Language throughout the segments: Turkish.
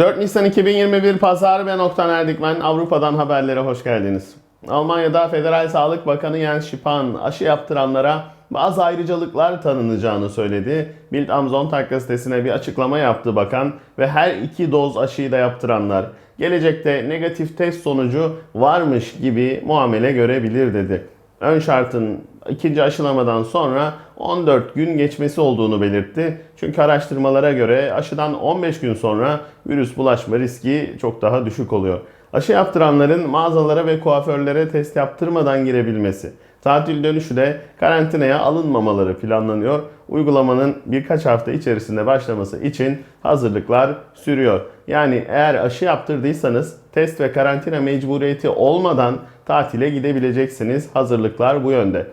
4 Nisan 2021 Pazar ben Oktan Erdikmen. Avrupa'dan haberlere hoş geldiniz. Almanya'da Federal Sağlık Bakanı Jens Spahn aşı yaptıranlara bazı ayrıcalıklar tanınacağını söyledi. Bild am Sonntag gazetesine bir açıklama yaptı bakan ve her iki doz aşıyı da yaptıranlar gelecekte negatif test sonucu varmış gibi muamele görebilir dedi. Ön şartın ikinci aşılamadan sonra 14 gün geçmesi olduğunu belirtti. Çünkü araştırmalara göre aşıdan 15 gün sonra virüs bulaşma riski çok daha düşük oluyor. Aşı yaptıranların mağazalara ve kuaförlere test yaptırmadan girebilmesi, tatil dönüşü de karantinaya alınmamaları planlanıyor. Uygulamanın birkaç hafta içerisinde başlaması için hazırlıklar sürüyor. Yani eğer aşı yaptırdıysanız test ve karantina mecburiyeti olmadan tatile gidebileceksiniz. Hazırlıklar bu yönde.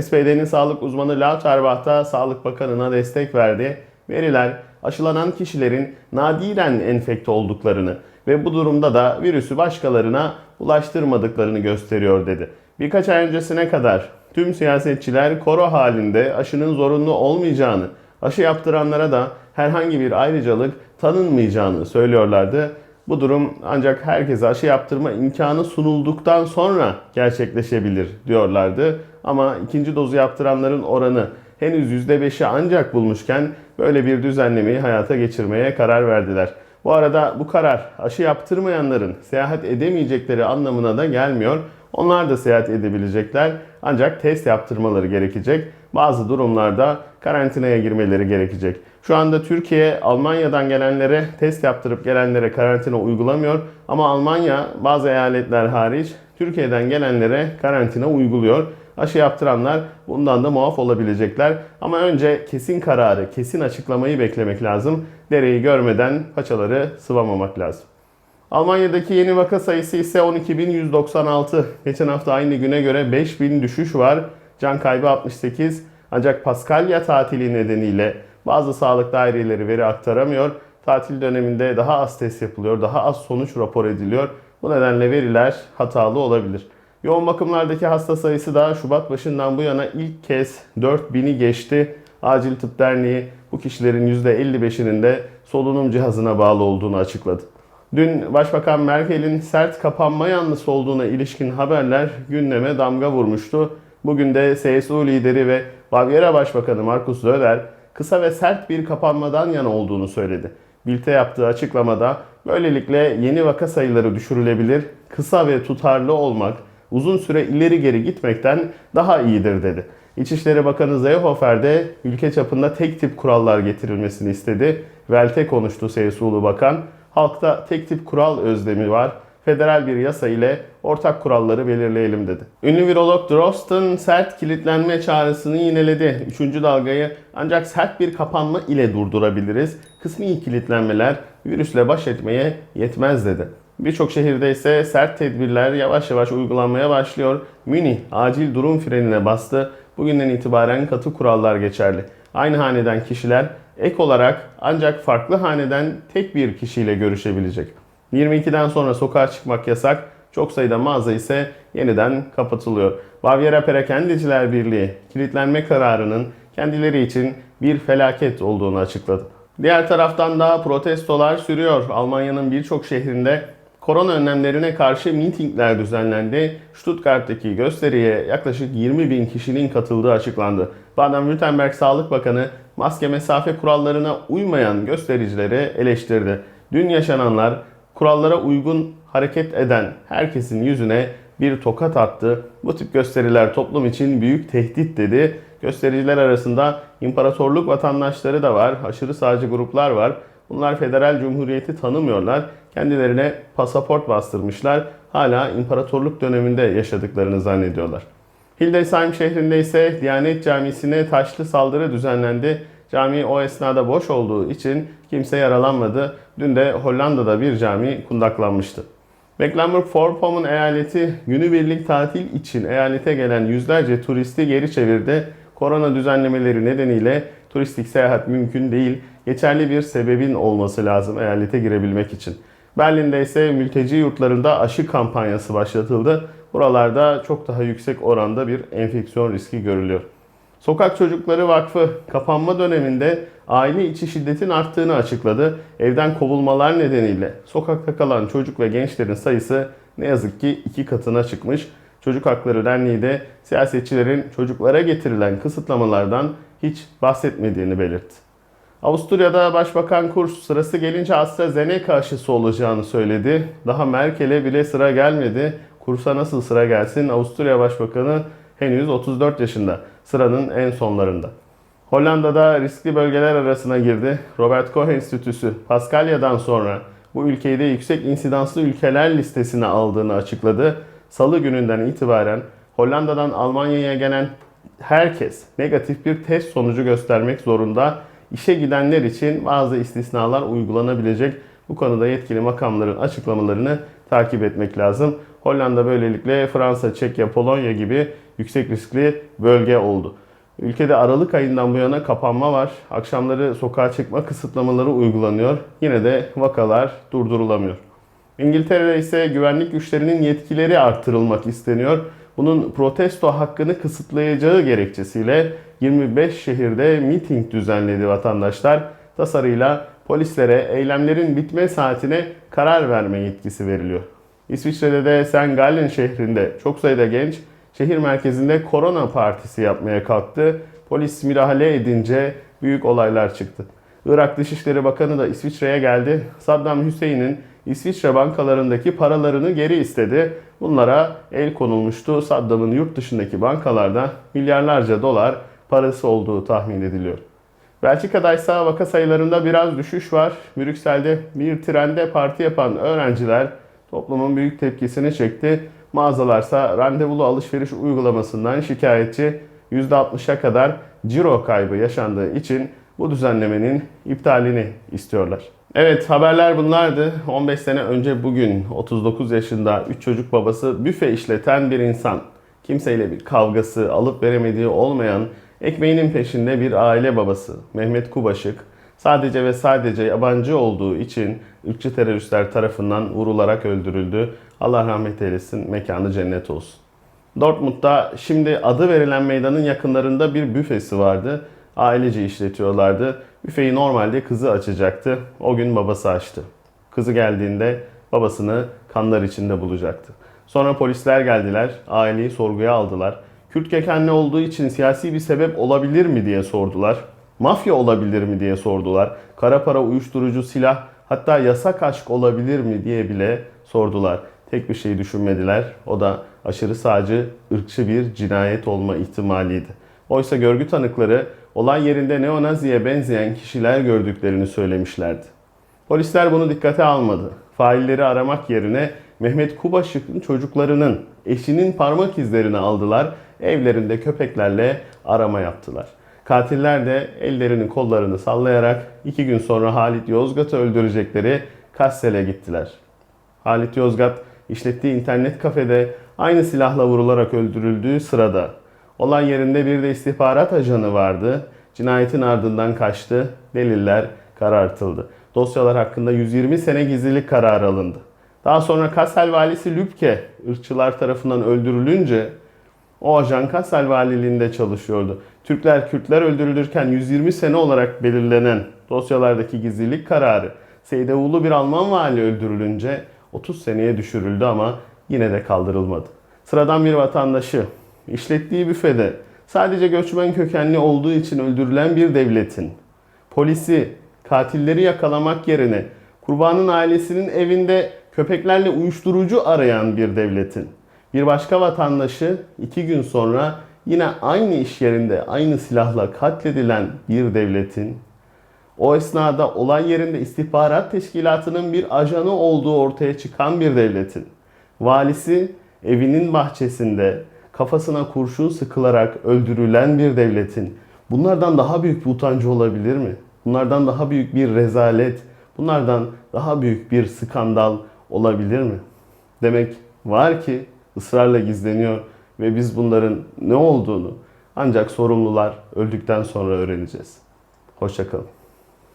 SPD'nin sağlık uzmanı Lauterbach da Sağlık Bakanı'na destek verdi. Veriler aşılanan kişilerin nadiren enfekte olduklarını ve bu durumda da virüsü başkalarına ulaştırmadıklarını gösteriyor dedi. Birkaç ay öncesine kadar tüm siyasetçiler koro halinde aşının zorunlu olmayacağını, aşı yaptıranlara da herhangi bir ayrıcalık tanınmayacağını söylüyorlardı. Bu durum ancak herkese aşı yaptırma imkanı sunulduktan sonra gerçekleşebilir diyorlardı. Ama ikinci dozu yaptıranların oranı henüz %5'i ancak bulmuşken böyle bir düzenlemeyi hayata geçirmeye karar verdiler. Bu arada bu karar aşı yaptırmayanların seyahat edemeyecekleri anlamına da gelmiyor. Onlar da seyahat edebilecekler ancak test yaptırmaları gerekecek. Bazı durumlarda karantinaya girmeleri gerekecek. Şu anda Türkiye Almanya'dan gelenlere test yaptırıp gelenlere karantina uygulamıyor ama Almanya bazı eyaletler hariç Türkiye'den gelenlere karantina uyguluyor. Aşı yaptıranlar bundan da muaf olabilecekler. Ama önce kesin kararı, kesin açıklamayı beklemek lazım. Dereyi görmeden paçaları sıvamamak lazım. Almanya'daki yeni vaka sayısı ise 12.196. Geçen hafta aynı güne göre 5000 düşüş var. Can kaybı 68. Ancak Paskalya tatili nedeniyle bazı sağlık daireleri veri aktaramıyor. Tatil döneminde daha az test yapılıyor, daha az sonuç rapor ediliyor. Bu nedenle veriler hatalı olabilir. Yoğun bakımlardaki hasta sayısı da Şubat başından bu yana ilk kez 4000'i geçti. Acil Tıp Derneği bu kişilerin %55'inin de solunum cihazına bağlı olduğunu açıkladı. Dün Başbakan Merkel'in sert kapanma yanlısı olduğuna ilişkin haberler gündeme damga vurmuştu. Bugün de CSU lideri ve Bavyera Başbakanı Markus Söder kısa ve sert bir kapanmadan yana olduğunu söyledi. Bild'e yaptığı açıklamada böylelikle yeni vaka sayıları düşürülebilir, kısa ve tutarlı olmak uzun süre ileri geri gitmekten daha iyidir dedi. İçişleri Bakanı Seehofer de ülke çapında tek tip kurallar getirilmesini istedi. Velte konuştu CSU'lu bakan. Halkta tek tip kural özlemi var. Federal bir yasa ile ortak kuralları belirleyelim dedi. Ünlü virolog Drosten sert kilitlenme çağrısını yineledi. Üçüncü dalgayı ancak sert bir kapanma ile durdurabiliriz. Kısmi kilitlenmeler virüsle baş etmeye yetmez dedi. Birçok şehirde ise sert tedbirler yavaş yavaş uygulanmaya başlıyor. Münih acil durum frenine bastı. Bugünden itibaren katı kurallar geçerli. Aynı haneden kişiler ek olarak ancak farklı haneden tek bir kişiyle görüşebilecek. 22'den sonra sokağa çıkmak yasak. Çok sayıda mağaza ise yeniden kapatılıyor. Bavyera Perakendiciler Birliği kilitlenme kararının kendileri için bir felaket olduğunu açıkladı. Diğer taraftan da protestolar sürüyor. Almanya'nın birçok şehrinde korona önlemlerine karşı mitingler düzenlendi. Stuttgart'taki gösteriye yaklaşık 20 bin kişinin katıldığı açıklandı. Baden-Württemberg Sağlık Bakanı maske mesafe kurallarına uymayan göstericileri eleştirdi. Dün yaşananlar kurallara uygun hareket eden herkesin yüzüne bir tokat attı. Bu tip gösteriler toplum için büyük tehdit dedi. Göstericiler arasında imparatorluk vatandaşları da var, aşırı sağcı gruplar var. Bunlar federal cumhuriyeti tanımıyorlar. Kendilerine pasaport bastırmışlar. Hala imparatorluk döneminde yaşadıklarını zannediyorlar. Hildesheim şehrinde ise Diyanet Camisi'ne taşlı saldırı düzenlendi. Cami o esnada boş olduğu için kimse yaralanmadı. Dün de Hollanda'da bir cami kundaklanmıştı. Mecklenburg-Vorpommern eyaleti günübirlik tatil için eyalete gelen yüzlerce turisti geri çevirdi. Korona düzenlemeleri nedeniyle turistik seyahat mümkün değil. Geçerli bir sebebin olması lazım eyalete girebilmek için. Berlin'de ise mülteci yurtlarında aşı kampanyası başlatıldı. Buralarda çok daha yüksek oranda bir enfeksiyon riski görülüyor. Sokak Çocukları Vakfı kapanma döneminde aile içi şiddetin arttığını açıkladı. Evden kovulmalar nedeniyle sokakta kalan çocuk ve gençlerin sayısı ne yazık ki iki katına çıkmış. Çocuk Hakları Derneği de siyasetçilerin çocuklara getirilen kısıtlamalardan hiç bahsetmediğini belirtti. Avusturya'da Başbakan Kurz sırası gelince AstraZeneca aşısı olacağını söyledi. Daha Merkel'e bile sıra gelmedi. Kurs'a nasıl sıra gelsin? Avusturya Başbakanı henüz 34 yaşında. Sıranın en sonlarında. Hollanda'da riskli bölgeler arasına girdi. Robert Koch Enstitüsü Paskalya'dan sonra bu ülkeyi de yüksek insidanslı ülkeler listesine aldığını açıkladı. Salı gününden itibaren Hollanda'dan Almanya'ya gelen herkes negatif bir test sonucu göstermek zorunda. İşe gidenler için bazı istisnalar uygulanabilecek. Bu konuda yetkili makamların açıklamalarını takip etmek lazım. Hollanda böylelikle Fransa, Çekya, Polonya gibi yüksek riskli bölge oldu. Ülkede Aralık ayından bu yana kapanma var. Akşamları sokağa çıkma kısıtlamaları uygulanıyor. Yine de vakalar durdurulamıyor. İngiltere'de ise güvenlik güçlerinin yetkileri artırılmak isteniyor. Bunun protesto hakkını kısıtlayacağı gerekçesiyle 25 şehirde miting düzenledi vatandaşlar. Tasarıyla polislere eylemlerin bitme saatine karar verme yetkisi veriliyor. İsviçre'de de St. Gallen şehrinde çok sayıda genç şehir merkezinde korona partisi yapmaya kalktı. Polis müdahale edince büyük olaylar çıktı. Irak Dışişleri Bakanı da İsviçre'ye geldi. Saddam Hüseyin'in İsviçre bankalarındaki paralarını geri istedi. Bunlara el konulmuştu. Saddam'ın yurt dışındaki bankalarda milyarlarca dolar parası olduğu tahmin ediliyor. Belçika'da ise vaka sayılarında biraz düşüş var. Brüksel'de bir trende parti yapan öğrenciler toplumun büyük tepkisini çekti. Mağazalarsa randevulu alışveriş uygulamasından şikayetçi %60'a kadar ciro kaybı yaşandığı için bu düzenlemenin iptalini istiyorlar. Evet haberler bunlardı. 15 sene önce bugün 39 yaşında 3 çocuk babası büfe işleten bir insan. Kimseyle bir kavgası, alıp veremediği olmayan, ekmeğinin peşinde bir aile babası Mehmet Kubaşık sadece ve sadece yabancı olduğu için ırkçı teröristler tarafından vurularak öldürüldü. Allah rahmet eylesin, mekanı cennet olsun. Dortmund'da şimdi adı verilen meydanın yakınlarında bir büfesi vardı. Ailece işletiyorlardı. Büfeyi normalde kızı açacaktı. O gün babası açtı. Kızı geldiğinde babasını kanlar içinde bulacaktı. Sonra polisler geldiler, aileyi sorguya aldılar. Kürt kökenli olduğu için siyasi bir sebep olabilir mi diye sordular. Mafya olabilir mi diye sordular. Kara para, uyuşturucu, silah, hatta yasak aşk olabilir mi diye bile sordular. Tek bir şey düşünmediler. O da aşırı sağcı, ırkçı bir cinayet olma ihtimaliydi. Oysa görgü tanıkları olay yerinde neonaziye benzeyen kişiler gördüklerini söylemişlerdi. Polisler bunu dikkate almadı. Failleri aramak yerine Mehmet Kubaşık'ın çocuklarının, eşinin parmak izlerini aldılar. Evlerinde köpeklerle arama yaptılar. Katiller de ellerini kollarını sallayarak iki gün sonra Halit Yozgat'ı öldürecekleri Kassel'e gittiler. Halit Yozgat işlettiği internet kafede aynı silahla vurularak öldürüldüğü sırada olay yerinde bir de istihbarat ajanı vardı. Cinayetin ardından kaçtı. Deliller karartıldı. Dosyalar hakkında 120 sene gizlilik kararı alındı. Daha sonra Kassel valisi Lübke ırkçılar tarafından öldürülünce o ajan Kassel valiliğinde çalışıyordu. Türkler, Kürtler öldürülürken 120 sene olarak belirlenen dosyalardaki gizlilik kararı Seydeoğlu bir Alman vali öldürülünce 30 seneye düşürüldü ama yine de kaldırılmadı. Sıradan bir vatandaşı işlettiği büfede sadece göçmen kökenli olduğu için öldürülen bir devletin polisi katilleri yakalamak yerine kurbanın ailesinin evinde köpeklerle uyuşturucu arayan bir devletin bir başka vatandaşı iki gün sonra yine aynı iş yerinde aynı silahla katledilen bir devletin o esnada olay yerinde istihbarat teşkilatının bir ajanı olduğu ortaya çıkan bir devletin valisi evinin bahçesinde kafasına kurşun sıkılarak öldürülen bir devletin bunlardan daha büyük bir utancı olabilir mi? Bunlardan daha büyük bir rezalet, bunlardan daha büyük bir skandal olabilir mi? Demek var ki ısrarla gizleniyor ve biz bunların ne olduğunu ancak sorumlular öldükten sonra öğreneceğiz. Hoşçakalın.